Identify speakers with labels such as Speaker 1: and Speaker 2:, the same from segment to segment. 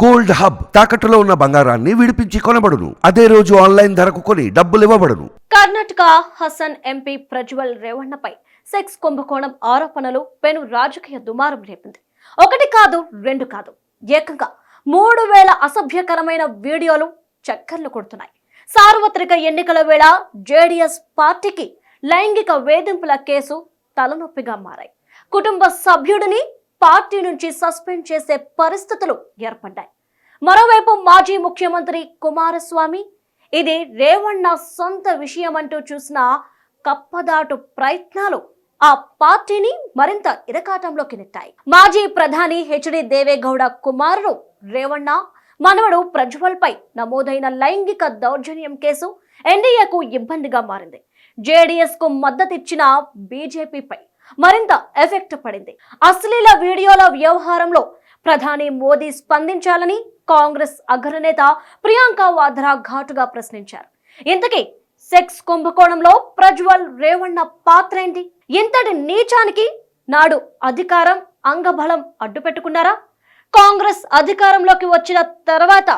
Speaker 1: Gold hub తాకట్టులో ఉన్న బంగారాన్ని విడిపించి కొనబడును. అదే రోజు ఆన్లైన్ ధరకు కొని డబ్బులు ఇవ్వబడును.
Speaker 2: కర్ణాటక హసన్ ఎంపీ ప్రజ్వల్ రేవణ్ణపై సెక్స్ కుంభకోణం ఆరోపణలు పెను రాజకీయ దుమారం రేపింది. ఒకటి కాదు రెండు కాదు. ఏకంగా మూడు వేల అసభ్యకరమైన వీడియోలు చక్కర్లు కొడుతున్నాయి. సార్వత్రిక ఎన్నికల వేళ జేడీఎస్ పార్టీకి లైంగిక వేధింపుల కేసు తలనొప్పిగా మారాయి. కుటుంబ సభ్యుడిని పార్టీ నుంచి సస్పెండ్ చేసే పరిస్థితులు ఏర్పడ్డాయి. మరోవైపు మాజీ ముఖ్యమంత్రి కుమారస్వామి ఇది రేవణ్ణ సొంత విషయమంటూ చూసిన కప్పదాటు ప్రయత్నాలు ఆ పార్టీని మరింత ఇరకాటంలోకి నెట్టాయి. మాజీ ప్రధాని హెచ్డి దేవేగౌడ కుమారుడు రేవణ్ణ మనవడు ప్రజ్వల్ పై నమోదైన లైంగిక దౌర్జన్యం కేసు ఎన్డీఏకు ఇబ్బందిగా మారింది. జేడీఎస్కు మద్దతిచ్చిన బీజేపీపై మరింత ఎఫెక్ట్ పడింది. అశ్లీల వీడియోల వ్యవహారంలో ప్రధాని మోదీ స్పందించాలని కాంగ్రెస్ అగ్రనేత ప్రియాంక వాద్రా ఘాటుగా ప్రశ్నించారు. ఇంతకీ సెక్స్ కుంభకోణంలో ప్రజ్వల్ రేవణ్ణ పాత్ర ఏంటి? ఇంతటి నీచానికి నాడు అధికారం అంగబలం అడ్డు పెట్టుకున్నారా కాంగ్రెస్ అధికారంలోకి వచ్చిన తర్వాత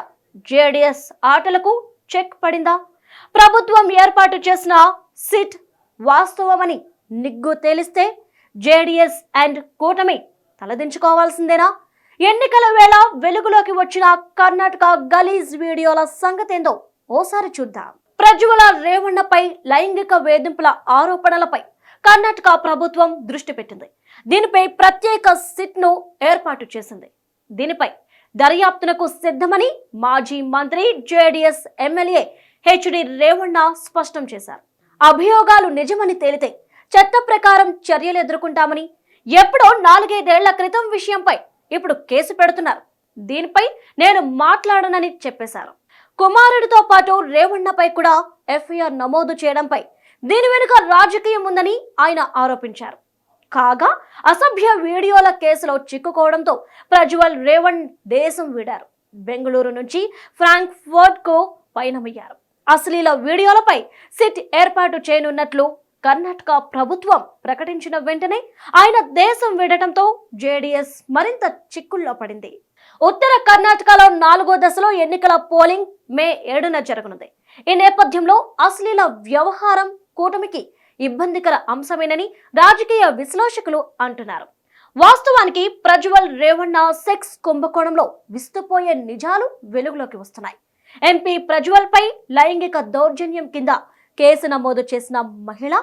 Speaker 2: జేడిఎస్ ఆటలకు చెక్ పడిందా? ప్రభుత్వం ఏర్పాటు చేసిన సిట్ వాస్తవమని నిగ్గు తేలిస్తే జేడీఎస్ అండ్ కూటమి తలదించుకోవాల్సిందేనా? ఎన్నికల వేళ వెలుగులోకి వచ్చిన కర్ణాటక గలీజ్ వీడియోల సంగతేందో ఓసారి చూద్దాం. ప్రజ్వల రేవణ్ణపై లైంగిక వేధింపుల ఆరోపణలపై కర్ణాటక ప్రభుత్వం దృష్టి పెట్టింది. దీనిపై ప్రత్యేక సిట్ను ఏర్పాటు చేసింది. దీనిపై దర్యాప్తునకు సిద్ధమని మాజీ మంత్రి జేడీఎస్ ఎమ్మెల్యే హెచ్డి రేవణ్ణ స్పష్టం చేశారు. అభియోగాలు నిజమని తేలితే చట్ట ప్రకారం చర్యలు ఎదుర్కొంటామని ఎప్పుడో నాలుగైదేళ్ళ క్రితం విషయంపై ఇప్పుడు కేసు పెడుతున్నారు. దీనిపై నేను మాట్లాడనని చెప్పేశారు. కుమారుడితో పాటు రేవణ్ణపై కూడా ఎఫ్ఐఆర్ నమోదు చేయడంపై దీని వెనుక రాజకీయం ఉందని ఆయన ఆరోపించారు. కాగా అసభ్య వీడియోల కేసులో చిక్కుకోవడంతో ప్రజ్వల్ రేవణ్ దేశం వీడారు. బెంగళూరు నుంచి ఫ్రాంక్ఫర్ట్కు పయనమయ్యారు. అశ్లీల వీడియోలపై సిట్ ఏర్పాటు చేయనున్నట్లు కర్ణాటక ప్రభుత్వం ప్రకటించిన వెంటనే ఆయన దేశం వీడటంతో జేడీఎస్ మరింత చిక్కుల్లో పడింది. ఉత్తర కర్ణాటకలో నాలుగో దశలో ఎన్నికల పోలింగ్ మే ఏడున జరగనుంది. ఈ నేపథ్యంలో అశ్లీల వ్యవహారం కూటమికి ఇబ్బందికర అంశమేనని రాజకీయ విశ్లేషకులు అంటున్నారు. వాస్తవానికి ప్రజ్వల్ రేవణ్ణ సెక్స్ కుంభకోణంలో విస్తుపోయే నిజాలు వెలుగులోకి వస్తున్నాయి. ఎంపీ ప్రజ్వల్ పై లైంగిక దౌర్జన్యం కింద కేసు నమోదు చేసిన మహిళ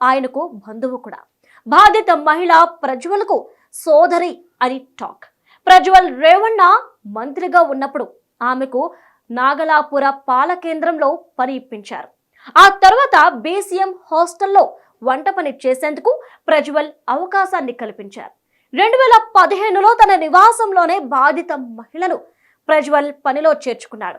Speaker 2: ఆయనకు బంధువు కూడా. బాధిత మహిళ ప్రజ్వల్కు సోదరి అని టాక్. ప్రజ్వల్ రేవణ్ణ మంత్రిగా ఉన్నప్పుడు ఆమెకు నాగలాపుర పాల కేంద్రంలో పని ఇప్పించారు. ఆ తర్వాత బీసీఎం హాస్టల్లో వంట పని చేసేందుకు ప్రజ్వల్ అవకాశాన్ని కల్పించారు. రెండు వేల పదిహేనులో తన నివాసంలోనే బాధిత మహిళను ప్రజ్వల్ పనిలో చేర్చుకున్నాడు.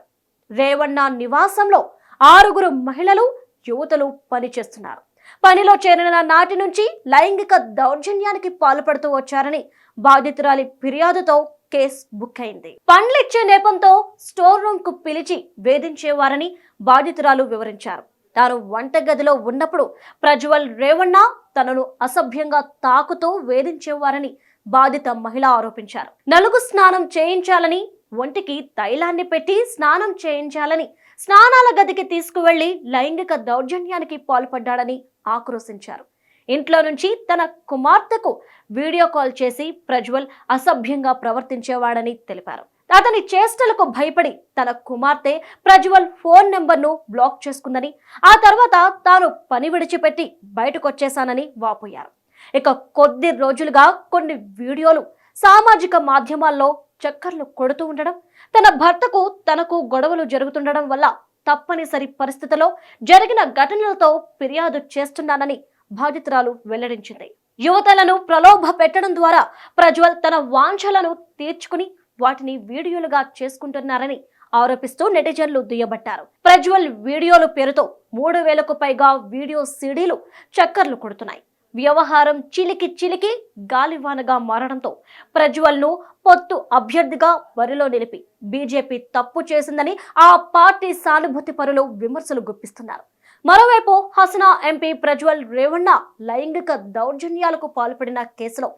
Speaker 2: రేవణ్ణ నివాసంలో ఆరుగురు మహిళలు యువతలు పనిచేస్తున్నారు. పనిలో చేరిన నాటి నుంచి లైంగిక దౌర్జన్యానికి పాల్పడుతూ వచ్చారని బాధితురాలి ఫిర్యాదుతో కేసు బుక్ అయింది. పండ్లిచ్చే నేపంతో స్టోర్ రూమ్కు పిలిచి వేధించేవారని బాధితురాలు వివరించారు. తాను వంటగదిలో ఉన్నప్పుడు ప్రజ్వల్ రేవణ్ణ తనను అసభ్యంగా తాకుతూ వేధించేవారని బాధిత మహిళ ఆరోపించారు. నలుగు స్నానం చేయించాలని ఒంటికి తైలాన్ని పెట్టి స్నానం చేయించాలని స్నానాల గదికి తీసుకువెళ్ళి లైంగిక దౌర్జన్యానికి పాల్పడ్డాడని ఆక్రోశించారు. ఇంట్లో నుంచి తన కుమార్తెకు వీడియో కాల్ చేసి ప్రజ్వల్ అసభ్యంగా ప్రవర్తించేవాడని తెలిపారు. అతని చేష్టలకు భయపడి తన కుమార్తె ప్రజ్వల్ ఫోన్ నెంబర్ను బ్లాక్ చేసుకుందని ఆ తర్వాత తాను పని విడిచిపెట్టి బయటకొచ్చేశానని వాపోయారు. ఇక కొద్ది రోజులుగా కొన్ని వీడియోలు సామాజిక మాధ్యమాల్లో చక్కర్లు కొడుతూ ఉండడం తన భర్తకు తనకు గొడవలు జరుగుతుండడం వల్ల తప్పనిసరి పరిస్థితిలో జరిగిన ఘటనలతో ఫిర్యాదు చేస్తున్నానని బాధితురాలు వెల్లడించింది. యువతలను ప్రలోభ పెట్టడం ద్వారా ప్రజ్వల్ తన వాంఛలను తీర్చుకుని వాటిని వీడియోలుగా చేసుకుంటున్నారని ఆరోపిస్తూ నెటిజన్లు దుయ్యబట్టారు. ప్రజ్వల్ వీడియోలు పేరుతో మూడు వేలకు పైగా వీడియో సీడీలు చక్కర్లు కొడుతున్నాయి. వ్యవహారం చిలికి చిలికి గాలివానగా మారడంతో ప్రజ్వల్ను పొత్తు అభ్యర్థిగా బరిలో నిలిపి బీజేపీ తప్పు చేసిందని ఆ పార్టీ సానుభూతి పరులు విమర్శలు గుప్పిస్తున్నారు. మరోవైపు హసనా ఎంపీ ప్రజ్వల్ రేవణ్ణ లైంగిక దౌర్జన్యాలకు పాల్పడిన కేసులో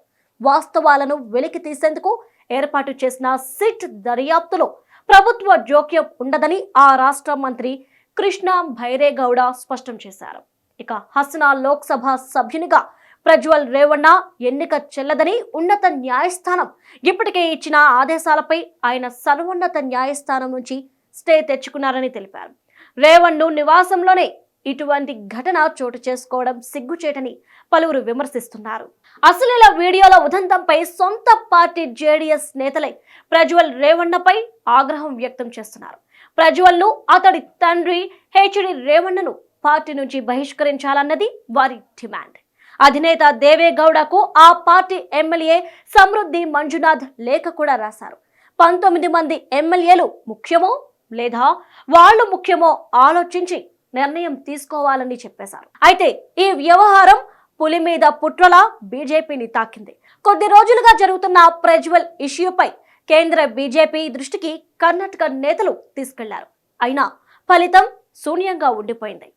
Speaker 2: వాస్తవాలను వెలికి తీసేందుకు ఏర్పాటు చేసిన సిట్ దర్యాప్తులో ప్రభుత్వ జోక్యం ఉండదని ఆ రాష్ట్ర మంత్రి కృష్ణ భైరేగౌడ స్పష్టం చేశారు. ఇక హసనా లోక్సభ సభ్యునిగా ప్రజ్వల్ రేవణ్ణ ఎన్నిక చెల్లదని ఉన్నత న్యాయస్థానం ఇప్పటికే ఇచ్చిన ఆదేశాలపై ఆయన సర్వోన్నత న్యాయస్థానం నుంచి స్టే తెచ్చుకున్నారని తెలిపారు. రేవణ్ను నివాసంలోనే ఇటువంటి ఘటన చోటు చేసుకోవడం సిగ్గుచేటని పలువురు విమర్శిస్తున్నారు. అశ్లీల వీడియోల ఉదంతంపై సొంత పార్టీ జేడీఎస్ నేతలే ప్రజ్వల్ రేవణ్ణపై ఆగ్రహం వ్యక్తం చేస్తున్నారు. ప్రజ్వల్ను అతడి తండ్రి హెచ్డి రేవణ్ణను పార్టీ నుంచి బహిష్కరించాలన్నది వారి డిమాండ్. అధినేత దేవేగౌడకు ఆ పార్టీ ఎమ్మెల్యే సమృద్ధి మంజునాథ్ లేఖ కూడా రాశారు. పంతొమ్మిది మంది ఎమ్మెల్యేలు ముఖ్యమో లేదా వాళ్ళు ముఖ్యమో ఆలోచించి నిర్ణయం తీసుకోవాలని చెప్పేశారు. అయితే ఈ వ్యవహారం పులి మీద పుట్రలా బీజేపీని తాకింది. కొద్ది రోజులుగా జరుగుతున్న ప్రజ్వల్ ఇష్యూపై కేంద్ర బీజేపీ దృష్టికి కర్ణాటక నేతలు తీసుకెళ్ళారు. అయినా ఫలితం శూన్యంగా ఉండిపోయింది.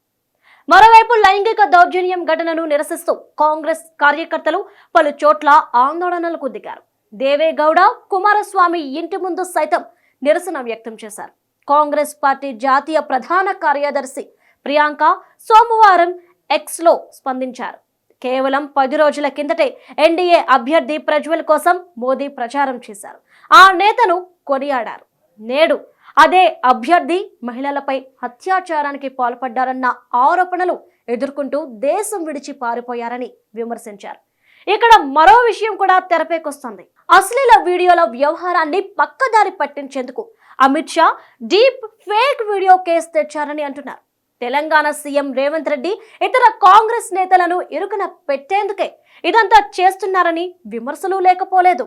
Speaker 2: మరోవైపు లైంగిక దౌర్జన్యం ఘటనను నిరసిస్తూ కాంగ్రెస్ కార్యకర్తలు పలు చోట్ల ఆందోళనలకు దిగారు. దేవేగౌడ కుమారస్వామి ఇంటి ముందు సైతం నిరసన వ్యక్తం చేశారు. కాంగ్రెస్ పార్టీ జాతీయ ప్రధాన కార్యదర్శి ప్రియాంక సోమవారం ఎక్స్లో స్పందించారు. కేవలం పది రోజుల కిందటే ఎన్డీఏ అభ్యర్థి ప్రజ్వల్ కోసం మోదీ ప్రచారం చేశారు. ఆ నేతను కొనియాడారు. నేడు అదే అభ్యర్థి మహిళలపై అత్యాచారానికి పాల్పడ్డారన్న ఆరోపణలు ఎదుర్కొంటూ దేశం విడిచి పారిపోయారని విమర్శించారు. ఇక్కడ మరో విషయం కూడా తెరపైకొస్తుంది. అశ్లీల వీడియోల వ్యవహారాన్ని పక్కదారి పట్టించేందుకు Amit Shah deep fake video case తెచ్చారని అంటున్నారు. తెలంగాణ సీఎం రేవంత్ రెడ్డి ఇతర కాంగ్రెస్ నేతలను ఇరుకున పెట్టేందుకే ఇదంతా చేస్తున్నారని విమర్శలు లేకపోలేదు.